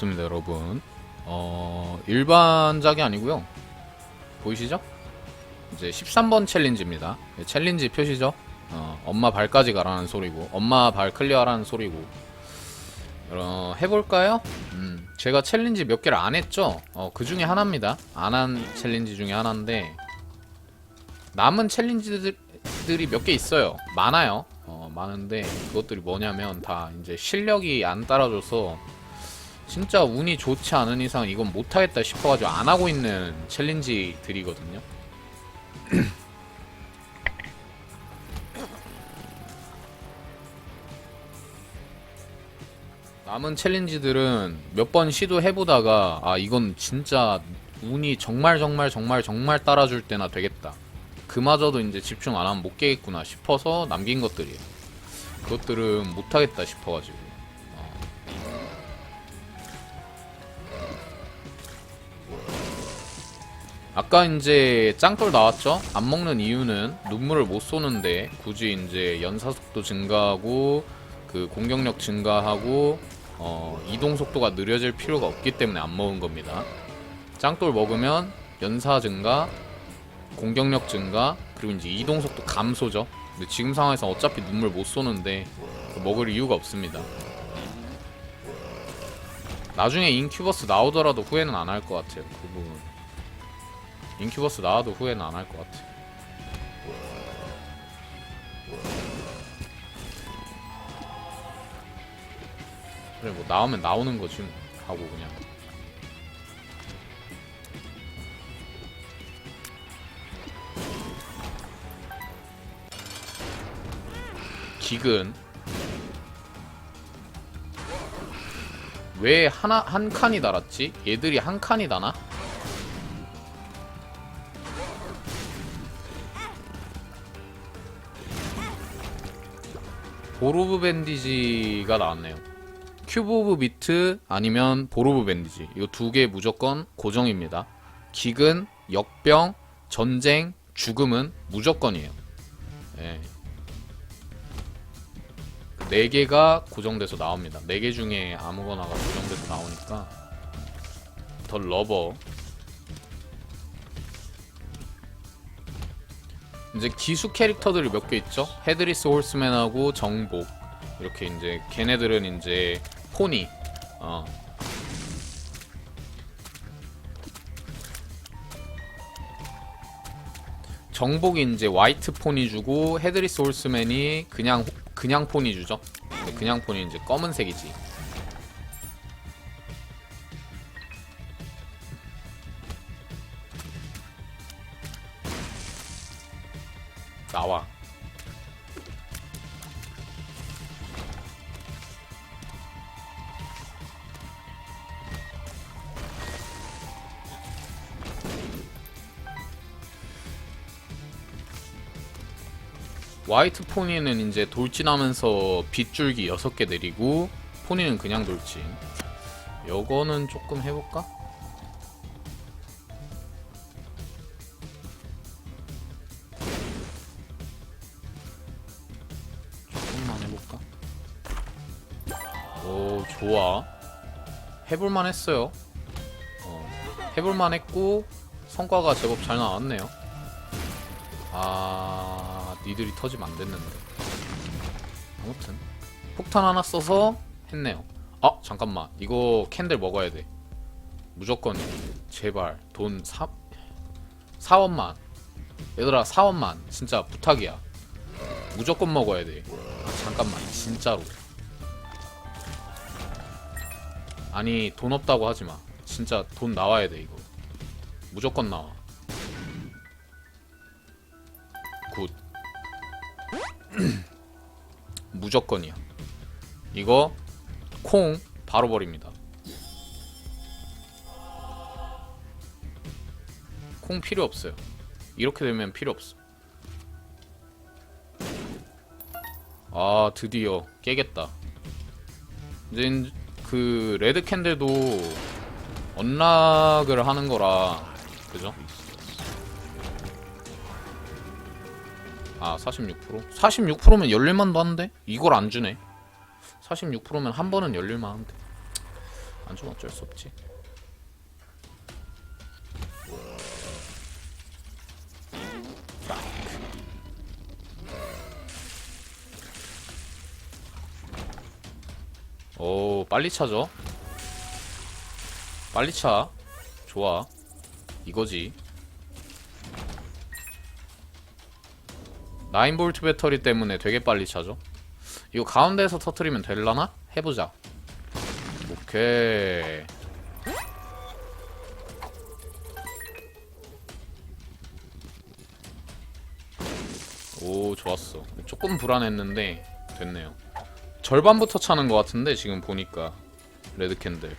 자, 반갑습니다, 여러분. 어, 일반작이 아니고요. 보이시죠? 이제 13번 챌린지입니다. 예, 챌린지 표시죠? 어, 엄마 발까지 가라는 소리고, 엄마 발 클리어라는 소리고. 어, 해볼까요? 음, 제가 챌린지 몇 개를 안 했죠? 어, 그 중에 하나입니다. 안 한 챌린지 중에 하나인데, 남은 챌린지들이 몇 개 있어요. 많아요. 어, 많은데, 그것들이 뭐냐면, 다 이제 실력이 안 따라줘서, 진짜 운이 좋지 않은 이상 이건 못하겠다 싶어가지고 안 하고 있는 챌린지들이거든요. 남은 챌린지들은 몇 번 시도해보다가 아 이건 진짜 운이 정말 정말 정말 정말 따라줄 때나 되겠다. 그마저도 이제 집중 안 하면 못 깨겠구나 싶어서 남긴 것들이에요. 그것들은 못하겠다 싶어가지고. 아까 이제 짱돌 나왔죠? 안 먹는 이유는 눈물을 못 쏘는데 굳이 이제 연사 속도 증가하고 그 공격력 증가하고 어, 이동 속도가 느려질 필요가 없기 때문에 안 먹은 겁니다. 짱돌 먹으면 연사 증가, 공격력 증가, 그리고 이제 이동 속도 감소죠. 근데 지금 상황에서 어차피 눈물 못 쏘는데 먹을 이유가 없습니다. 나중에 인큐버스 나오더라도 후회는 안 할 것 같아요. 그 부분. 인큐버스 나와도 후회는 안 할 것 같아. 그래 뭐 나오면 나오는 거지 뭐 하고 그냥. 기근 왜 하나 한 칸이 달았지? 얘들이 한 칸이 다나? 보로브 밴디지가 나왔네요. 큐브 오브 비트 아니면 보로브 밴디지 이거 두 개 무조건 고정입니다. 기근, 역병, 전쟁, 죽음은 무조건이에요. 예. 네 개가 고정돼서 나옵니다. 네 개 중에 아무거나가 고정돼서 나오니까 더 러버 이제 기수 캐릭터들이 몇 개 있죠? 헤드리스 홀스맨하고 정복 이렇게 이제 걔네들은 이제 포니 어. 정복이 이제 화이트 포니 주고 헤드리스 홀스맨이 그냥 그냥 포니 주죠. 그냥 포니 이제 검은색이지. 나와. 화이트 포니는 이제 돌진하면서 빗줄기 6개 내리고 포니는 그냥 돌진. 요거는 조금 해볼까? 오 좋아. 해볼만 했어요. 어, 해볼만 했고 성과가 제법 잘 나왔네요. 아 니들이 터지면 안 됐는데. 아무튼 폭탄 하나 써서 했네요. 아 잠깐만. 이거 캔들 먹어야 돼. 무조건 제발 돈 4, 4원만. 얘들아 4원만. 진짜 부탁이야. 무조건 먹어야 돼. 아, 잠깐만 진짜로 아니 돈 없다고 하지마. 진짜 돈 나와야 돼 이거. 무조건 나와. 굿. 무조건이야. 이거 콩 바로 버립니다. 콩 필요 없어요. 이렇게 되면 필요 없어. 아 드디어 깨겠다. 이제 그 레드 캔들도 언락을 하는 거라 그죠? 아 46%? 46%면 열릴만도 한데? 이걸 안 주네 46%면 한 번은 열릴만 한데 안 주면 어쩔 수 없지. 오 빨리 차죠? 빨리 차. 좋아. 이거지. 9볼트 배터리 때문에 되게 빨리 차죠? 이거 가운데에서 터트리면 될라나? 해보자. 오케이. 오 좋았어. 조금 불안했는데 됐네요 절반부터 차는 것 같은데 지금 보니까. 레드 캔들.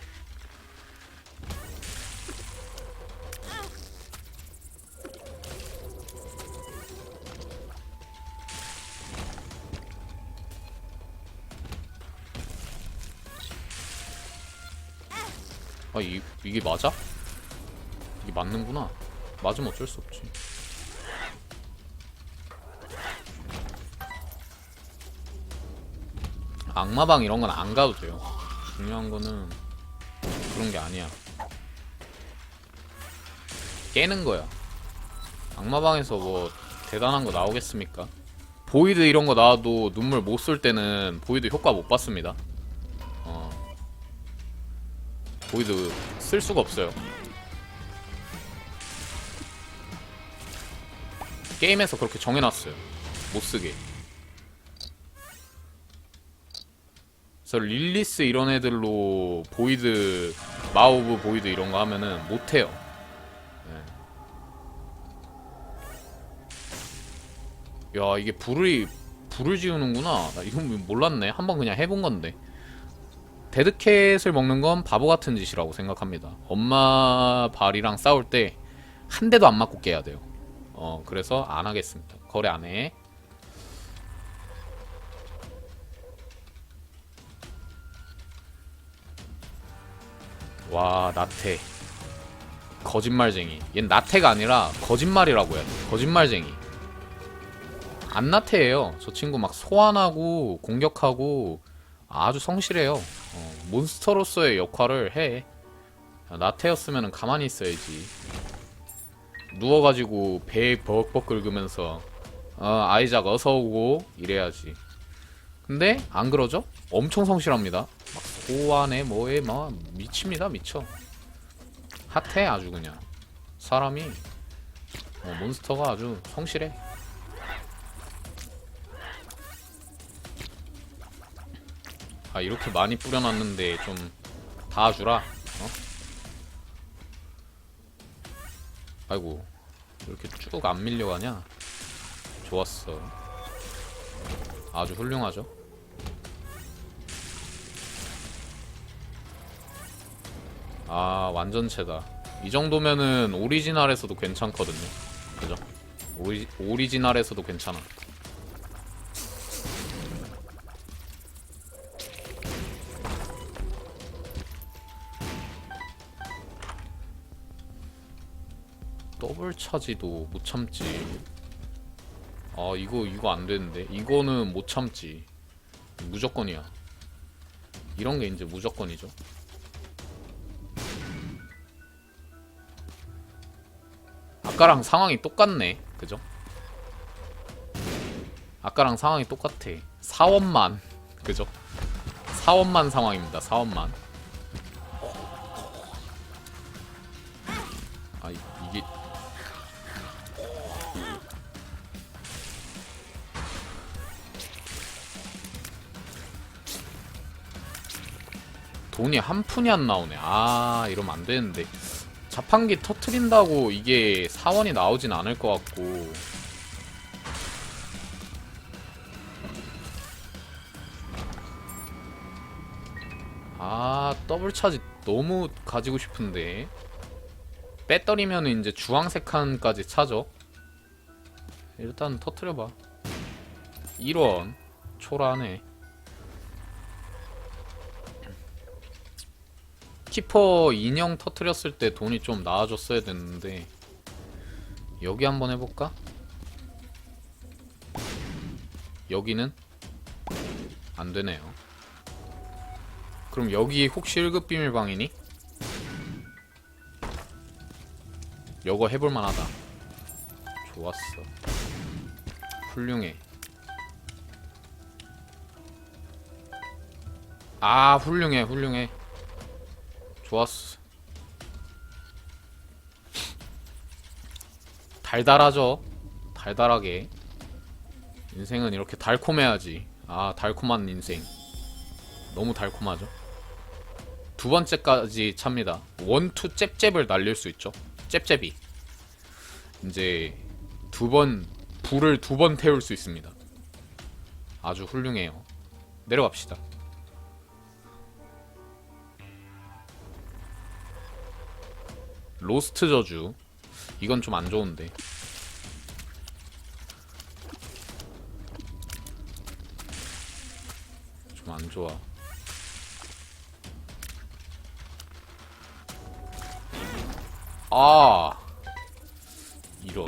아 이, 이게 맞아? 이게 맞는구나. 맞으면 어쩔 수 없지 악마방 이런 건 안 가도 돼요. 중요한 거는 그런 게 아니야. 깨는 거야. 악마방에서 뭐 대단한 거 나오겠습니까? 보이드 이런 거 나와도 눈물 못 쏠 때는 보이드 효과 못 받습니다. 어. 보이드 쓸 수가 없어요. 게임에서 그렇게 정해놨어요. 못 쓰게. 그래서 릴리스 이런 애들로 보이드 마우브 보이드 이런 거 하면은 못해요. 네. 야 이게 불을 불을 지우는구나. 나 이건 몰랐네. 한번 그냥 해본 건데. 데드캣을 먹는 건 바보 같은 짓이라고 생각합니다. 엄마 발이랑 싸울 때 한 대도 안 맞고 깨야 돼요. 어 그래서 안 하겠습니다. 거래 안 해. 와 나태. 거짓말쟁이. 얜 나태가 아니라 거짓말이라고 해야 돼. 거짓말쟁이. 안 나태해요. 저 친구 막 소환하고 공격하고 아주 성실해요. 어, 몬스터로서의 역할을 해. 야, 나태였으면 가만히 있어야지. 누워가지고 배 벅벅 긁으면서 어, 아이작 어서오고 이래야지. 근데 안 그러죠? 엄청 성실합니다. 막 소환에 뭐에 막 미칩니다 미쳐. 핫해 아주 그냥. 사람이 어, 몬스터가 아주 성실해. 아 이렇게 많이 뿌려놨는데 좀 다 주라 어? 아이고 이렇게 쭉 안 밀려가냐? 좋았어. 아주 훌륭하죠 아 완전체다. 이 정도면은 오리지널에서도 괜찮거든요. 그죠? 오리, 오리지널에서도 괜찮아. 더블 차지도 못 참지. 아 이거 이거 안 되는데? 이거는 못 참지. 무조건이야. 이런 게 이제 무조건이죠 아까랑 상황이 똑같네. 그죠? 아까랑 상황이 똑같아. 사원만. 그죠? 사원만 상황입니다. 사원만. 아, 이- 이게. 돈이 한 푼이 안 나오네. 아, 이러면 안 되는데. 자판기 터트린다고 이게 사원이 나오진 않을 것 같고. 아 더블 차지 너무 가지고 싶은데. 배터리면 이제 주황색 칸까지 차죠? 일단 터트려봐. 1원 초라하네 키퍼 인형 터트렸을 때 돈이 좀 나아졌어야 됐는데 여기 한번 해볼까? 여기는 안 되네요. 그럼 여기 혹시 1급 비밀방이니? 여거 해볼만하다 좋았어 훌륭해 아 훌륭해 훌륭해 좋았어. 달달하죠? 달달하게. 인생은 이렇게 달콤해야지. 아 달콤한 인생. 너무 달콤하죠? 두 번째까지 찹니다. 원투 잽잽을 날릴 수 있죠? 잽잽이. 이제 두 번 불을 두 번 태울 수 있습니다. 아주 훌륭해요. 내려갑시다 로스트 저주. 이건 좀 안 좋은데. 좀 안 좋아. 아! 이런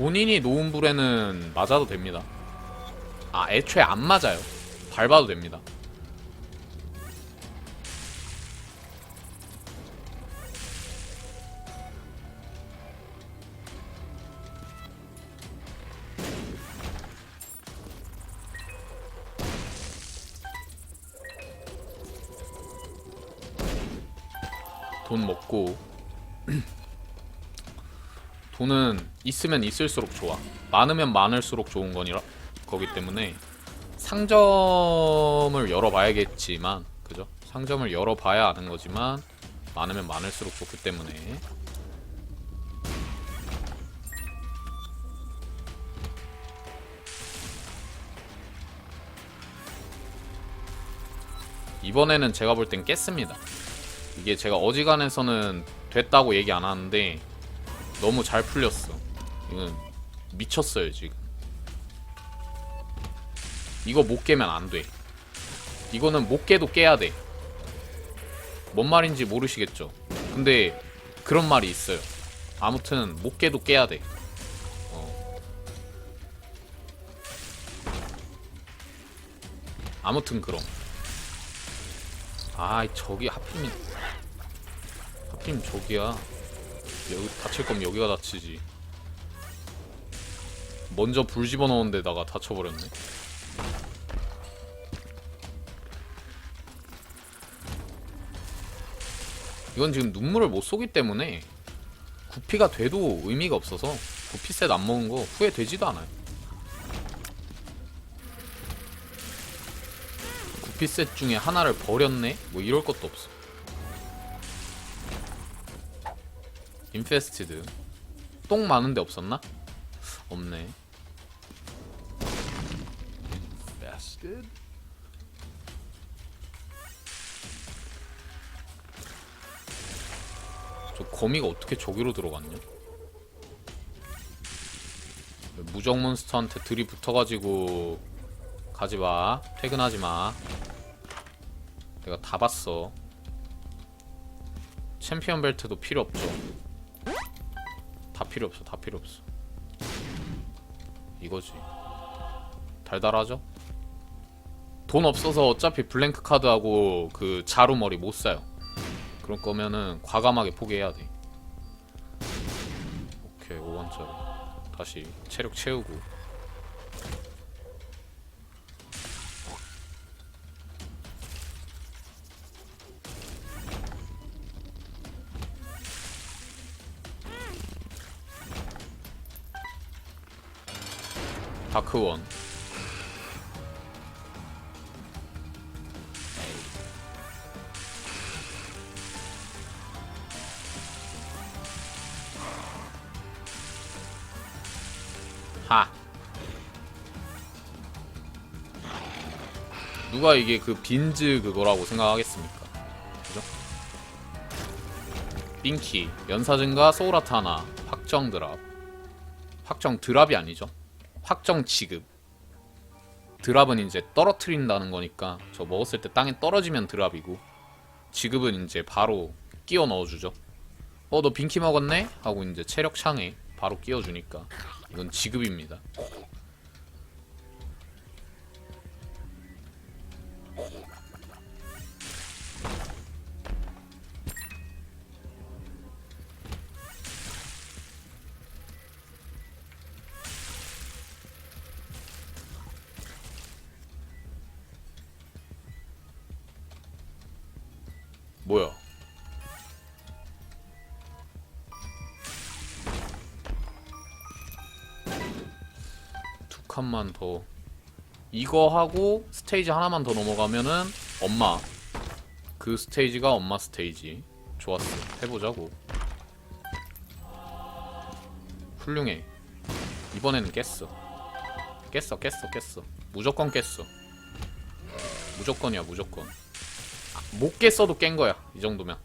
본인이 놓은 불에는 맞아도 됩니다. 아 애초에 안 맞아요. 밟아도 됩니다. 돈 먹고 돈은 있으면 있을수록 좋아. 많으면 많을수록 좋은 거니라 거기 때문에 상점을 열어봐야겠지만 그죠? 상점을 열어봐야 아는 거지만 많으면 많을수록 좋기 때문에. 이번에는 제가 볼 땐 깼습니다. 이게 제가 어지간해서는 됐다고 얘기 안 하는데 너무 잘 풀렸어 이건 미쳤어요 지금 이거 못 깨면 안 돼. 이거는 못 깨도 깨야 돼. 뭔 말인지 모르시겠죠? 근데 그런 말이 있어요. 아무튼 못 깨도 깨야 돼. 어. 아무튼 그럼. 아, 저기 하필이면 하필이면 저기야. 여기 다칠 거면 여기가 다치지. 먼저 불 집어넣은 데다가 다쳐버렸네. 이건 지금 눈물을 못 쏘기 때문에 구피가 돼도 의미가 없어서 구피셋 안 먹은 거 후회되지도 않아요. 구피셋 중에 하나를 버렸네? 뭐 이럴 것도 없어. 인페스티드. 똥 많은데 없었나? 없네. 저 거미가 어떻게 저기로 들어갔냐? 무적 몬스터한테 들이 붙어가지고 가지마 퇴근하지마 내가 다 봤어 챔피언 벨트도 필요 없죠 다 필요 없어 다 필요 없어. 이거지. 달달하죠? 돈 없어서 어차피 블랭크 카드하고 그 자루머리 못 사요. 그럴 거면은 과감하게 포기해야 돼. 오케이 5원짜리. 다시 체력 채우고 다크원. 하. 누가 이게 그 빈즈 그거라고 생각하겠습니까? 그죠? 빙키 연사증과 소울아트 하나 확정 드랍. 확정 드랍이 아니죠 확정 지급 드랍은 이제 떨어뜨린다는 거니까 저 먹었을 때 땅에 떨어지면 드랍이고 지급은 이제 바로 끼워 넣어주죠 어 너 빈키 먹었네? 하고 이제 체력 창에 바로 끼워주니까 이건 지급입니다. 뭐야? 두 칸만 더. 이거 하고 스테이지 하나만 더 넘어가면은 엄마. 그 스테이지가 엄마 스테이지. 좋았어. 해보자고. 훌륭해. 이번에는 깼어. 깼어 깼어 깼어. 무조건 깼어. 무조건이야 무조건. 아, 못 깼어도 깬 거야 이 정도면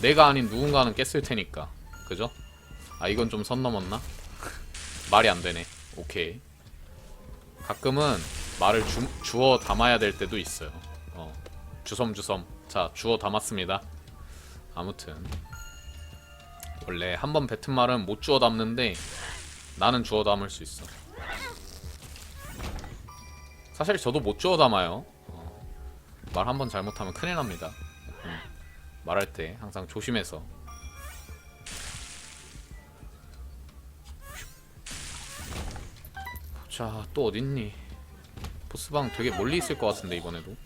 내가 아닌 누군가는 깼을 테니까 그죠? 아 이건 좀 선 넘었나? 말이 안 되네. 오케이. 가끔은 말을 주, 주워 담아야 될 때도 있어요. 어. 주섬주섬. 자, 주워 담았습니다. 아무튼. 원래 한 번 뱉은 말은 못 주워 담는데 나는 주워 담을 수 있어. 사실 저도 못 주워 담아요. 어. 말한 번 잘못하면 큰일 납니다. 음. 말할 때 항상 조심해서 자, 또 어딨니? 보스방 되게 멀리 있을 것 같은데 이번에도.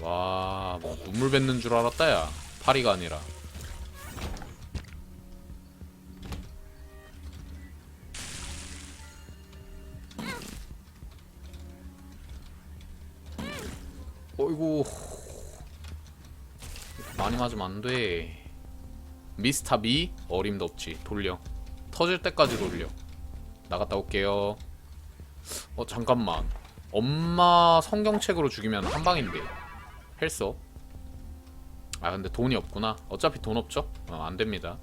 와, 뭐 눈물 뱉는 줄 알았다 야. 파리가 아니라. 안돼 미스터 미 어림도 없지. 돌려. 터질 때까지 돌려. 나갔다 올게요. 어 잠깐만. 엄마 성경책으로 죽이면 한 방인데. 헬스? 아 근데 돈이 없구나. 어차피 돈 없죠? 어 안됩니다.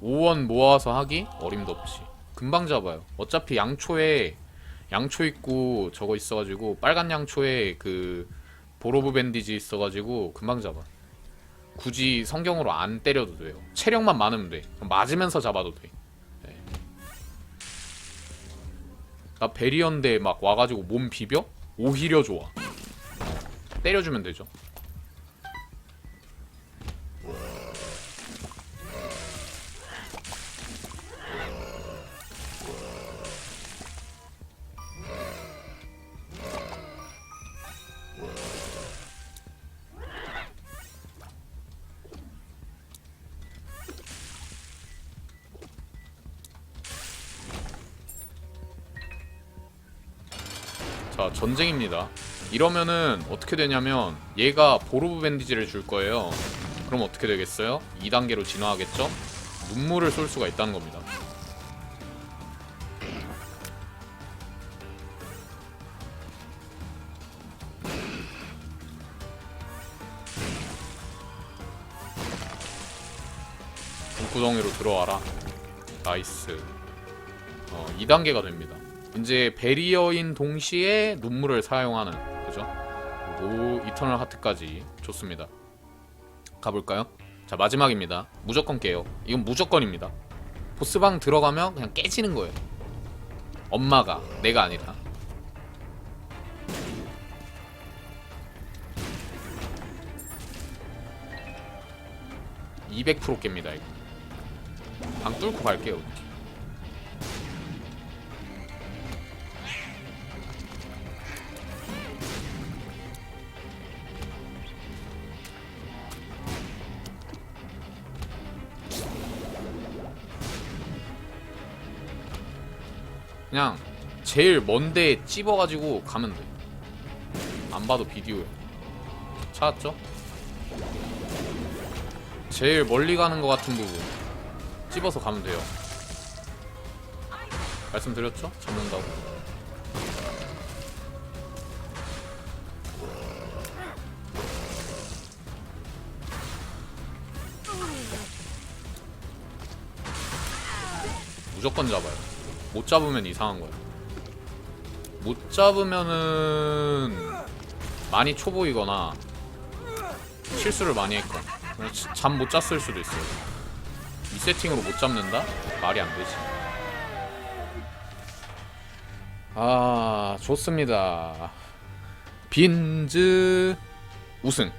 5원 모아서 하기? 어림도 없지. 금방 잡아요. 어차피 양초에 양초 있고 저거 있어가지고 빨간 양초에 그 보로브 밴디지 있어가지고 금방 잡아. 굳이 성경으로 안 때려도 돼요. 체력만 많으면 돼. 맞으면서 잡아도 돼. 네. 나 베리언데 막 와가지고 몸 비벼? 오히려 좋아. 때려주면 되죠. 자 전쟁입니다. 이러면은 어떻게 되냐면 얘가 보르브 밴디지를 줄 거예요. 그럼 어떻게 되겠어요? 2단계로 진화하겠죠? 눈물을 쏠 수가 있다는 겁니다. 구덩이로 들어와라. 나이스. 어 2단계가 됩니다 이제 베리어인 동시에 눈물을 사용하는 그죠? 오 이터널 하트까지 좋습니다. 가볼까요? 자 마지막입니다. 무조건 깨요. 이건 무조건입니다. 보스방 들어가면 그냥 깨지는 거예요. 엄마가 내가 아니라. (200% 깹니다) 이거 방 뚫고 갈게요 그냥 제일 먼데 찝어가지고 가면 돼. 안 봐도 비디오야. 찾았죠? 제일 멀리 가는 것 같은 부분 찝어서 가면 돼요. 말씀드렸죠? 잡는다고. 무조건 잡아요. 못 잡으면 이상한 거예요. 못 잡으면은 많이 초보이거나 실수를 많이 했거나 잠 못 잤을 수도 있어요. 이 세팅으로 못 잡는다? 말이 안 되지. 아, 좋습니다. 빈즈 우승.